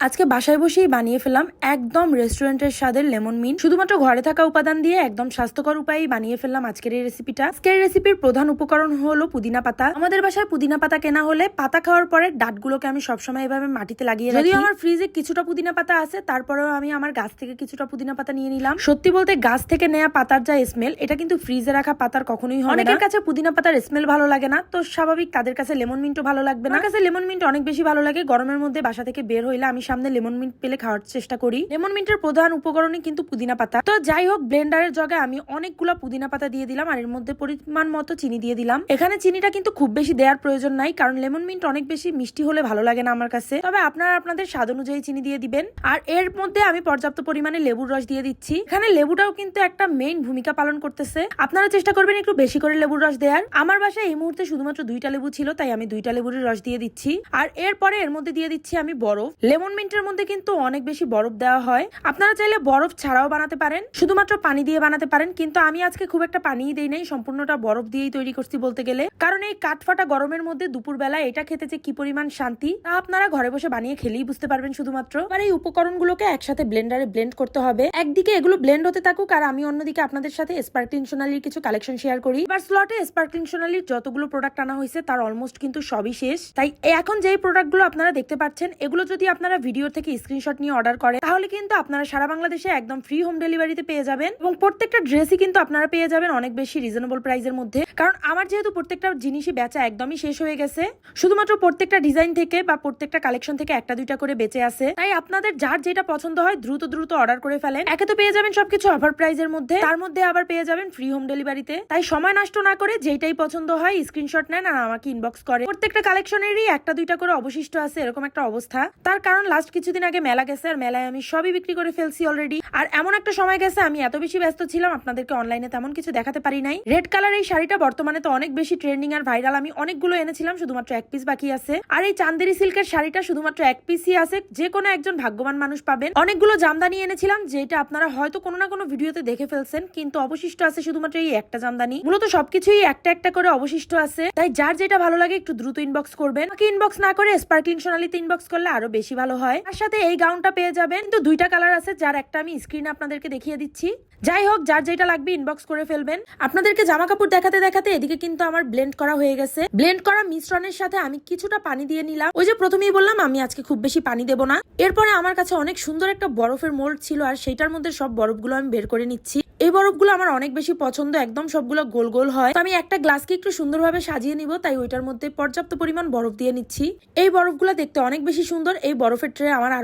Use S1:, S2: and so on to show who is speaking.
S1: আজকে বাসায় বসেই বানিয়ে ফেলাম একদম রেস্টুরেন্টের স্বাদের লেমন মিন। শুধুমাত্র ঘরে থাকা উপাদান দিয়ে একদম স্বাস্থ্যকর উপায়েই বানিয়ে ফেললাম আজকের এই রেসিপিটা আজকের রেসিপির প্রধান উপকরণ হলো পুদিনা পাতা। আমাদের বাসায় পুদিনা পাতা কেনা হলে পাতা খাওয়ার পরে ডাটগুলোকে আমি সবসময় এভাবে মাটিতে লাগিয়ে যদি আমার ফ্রিজে কিছুটা পুদিনা পাতা আছে তারপরেও আমি আমার গাছ থেকে কিছুটা পুদিনা পাতা নিয়ে নিলাম। সত্যি বলতে গাছ থেকে নেওয়া পাতার যা স্মেল এটা কিন্তু ফ্রিজে রাখা পাতার কখনোই হয় না। অনেকের কাছে পুদিনা পাতার স্মেল ভালো লাগে না তো স্বাভাবিক তাদের কাছে লেমন মিন্টও ভালো লাগবে না। কাছে লেমন মিন্ট অনেক বেশি ভালো লাগে গরমের মধ্যে বাসা থেকে বের হইলে আমি সামনে লেমন মিন্ট পেলে খাওয়ার চেষ্টা করি। লেমন মিন্টের প্রধান উপকরণই কিন্তু পুদিনা পাতা। তো যাই হোক ব্লেন্ডারের জগে আমি অনেকগুলো পুদিনা পাতা দিয়ে দিলাম আর এর মধ্যে পরিমাণ মতো চিনি দিয়ে দিলাম। এখানে চিনিটা কিন্তু খুব বেশি দেওয়ার প্রয়োজন নাই, কারণ লেমন মিন্ট অনেক বেশি মিষ্টি হলে ভালো লাগে না আমার কাছে। তবে আপনারা আপনাদের স্বাদ অনুযায়ী চিনি দিয়ে দিবেন। আর এর মধ্যে আমি পর্যাপ্ত পরিমাণে লেবুর রস দিয়ে দিচ্ছি। এখানে লেবুটাও কিন্তু একটা মেইন ভূমিকা পালন করতেছে। আপনারা চেষ্টা করবেন একটু বেশি করে লেবুর রস দেওয়ার আমার বাসায় এই মুহূর্তে শুধুমাত্র দুইটা লেবু ছিল, তাই আমি দুইটা লেবুর রস দিয়ে দিচ্ছি। আর এরপরে এর মধ্যে দিয়ে দিচ্ছি আমি বরফ। লেমন মিন্টের মধ্যে কিন্তু অনেক বেশি বরফ দেওয়া হয়। আপনারা চাইলে বরফ ছাড়াও বানাতে পারেন। শুধুমাত্র পানি দিয়ে বানাতে পারেন, কিন্তু আমি আজকে খুব একটা পানিই দেই নাই, সম্পূর্ণটা বরফ দিয়েই তৈরি করছি বলতে গেলে। কারণ এই কাঠফাটা গরমের মধ্যে দুপুরবেলা এটা খেতে যে কি পরিমাণ শান্তি, তা আপনারা ঘরে বসে বানিয়ে খেলেই বুঝতে পারবেন শুধুমাত্র। আর এই উপকরণগুলোকে একসাথে ব্লেন্ডারে ব্লেন্ড করতে হবে। একদিকে এগুলো ব্লেন্ড হতে থাকুক, আর আমি অন্যদিকে আপনাদের সাথে স্পার্কলিং সোনালির কিছু কালেকশন শেয়ার করি। এবার স্লটে স্পার্কলিং সোনালির যতগুলো প্রোডাক্ট আনা হয়েছে, তার অলমোস্ট কিন্তু সবই শেষ। তাই এখন যেই প্রোডাক্টগুলো আপনারা দেখতে পাচ্ছেন, এগুলো যদি আপনারা ভিডিও থেকে স্ক্রিনশট নিয়ে অর্ডার করে, তাহলে কিন্তু আপনারা সারা বাংলাদেশে একদম ফ্রি হোম ডেলিভারিতে পেয়ে যাবেন। এবং প্রত্যেকটা ড্রেসই কিন্তু আপনারা পেয়ে যাবেন অনেক বেশি রিজনেবল প্রাইসের মধ্যে। কারণ আমার যেহেতু প্রত্যেকটা জিনিসই বেচা একদমই শেষ হয়ে গেছে। শুধুমাত্র প্রত্যেকটা ডিজাইন থেকে বা প্রত্যেকটা কালেকশন থেকে একটা, দুইটা করে বেঁচে আছে। তাই আপনাদের যার যেটা পছন্দ হয় দ্রুত দ্রুত অর্ডার করে ফেলেন। একে তো পেয়ে যাবেন সবকিছু অফার প্রাইসের মধ্যে। তার মধ্যে আবার পেয়ে যাবেন ফ্রি হোম ডেলিভারিতে তাই সময় নষ্ট না করে যেটাই পছন্দ হয় স্ক্রিনশট নেন আর আমাকে ইনবক্স করে। প্রত্যেকটা কালেকশনেরই একটা, দুইটা করে অবশিষ্ট আছে, এরকম একটা অবস্থা। তার কারণ লাস্ট কিছুদিন আগে মেলা গেছে, আর মেলায় আমি সবই বিক্রি করে ফেলছি অলরেডি আর এমন একটা সময় গেছে, আমি এত বেশি ব্যস্ত ছিলাম, আপনাদেরকে অনলাইনে তেমন কিছু দেখাতে পারি নাই। রেড কালার এই শাড়িটা বর্তমানে তো অনেক বেশি ট্রেন্ডিং আর ভাইরাল আমি অনেকগুলো এনেছিলাম, শুধুমাত্র এক পিস বাকি আছে। আর এই চান্দেরি সিল্কের শাড়িটা শুধুমাত্র এক পিসই আছে, যে কোনো একজন ভাগ্যবান মানুষ পাবেন। অনেকগুলো জামদানি এনেছিলাম, যেটা আপনারা হয়তো কোনো না কোনো ভিডিওতে দেখে ফেলছেন, কিন্তু অবশিষ্ট আছে শুধুমাত্র এই একটা জামদানি। মূলত সবকিছুই একটা একটা করে অবশিষ্ট আছে। তাই যার যেটা ভালো লাগে একটু দ্রুত ইনবক্স করবেন। বাকি ইনবক্স না করে স্পার্কলিং সোনালিতে ইনবক্স করলে আরও বেশি ভালো হয়। তার সাথে এই গাউনটা পেয়ে যাবেন। কিন্তু দুইটা কালার আছে, যার একটা আমি স্ক্রিনে আপনাদেরকে দেখিয়ে দিচ্ছি। যাই হোক, যার যেটা লাগবে ইনবক্স করে ফেলবেন। আপনাদেরকে জামা কাপড় দেখাতে দেখাতে এদিকে কিন্তু আমার ব্লেন্ড করা হয়ে গেছে। ব্লেন্ড করা মিশ্রণের সাথে আমি কিছুটা পানি দিয়ে নিলাম। ওই যে প্রথমেই বললাম, আমি আজকে খুব বেশি পানি দেবো না। এরপরে আমার কাছে অনেক সুন্দর একটা বরফের মোল্ড ছিল, আর সেইটার মধ্যে সব বরফগুলো আমি বের করে নিচ্ছি। এই বরফগুলো আমার অনেক বেশি পছন্দ, একদম সবগুলো গোল গোল হয়। তো আমি একটা গ্লাসকে একটু সুন্দরভাবে সাজিয়ে নিব, তাই ওইটার মধ্যে পর্যাপ্ত পরিমাণ বরফ দিয়ে নিচ্ছি। এই বরফগুলো দেখতে অনেক বেশি সুন্দর, এই বরফের ট্রে আমার আরও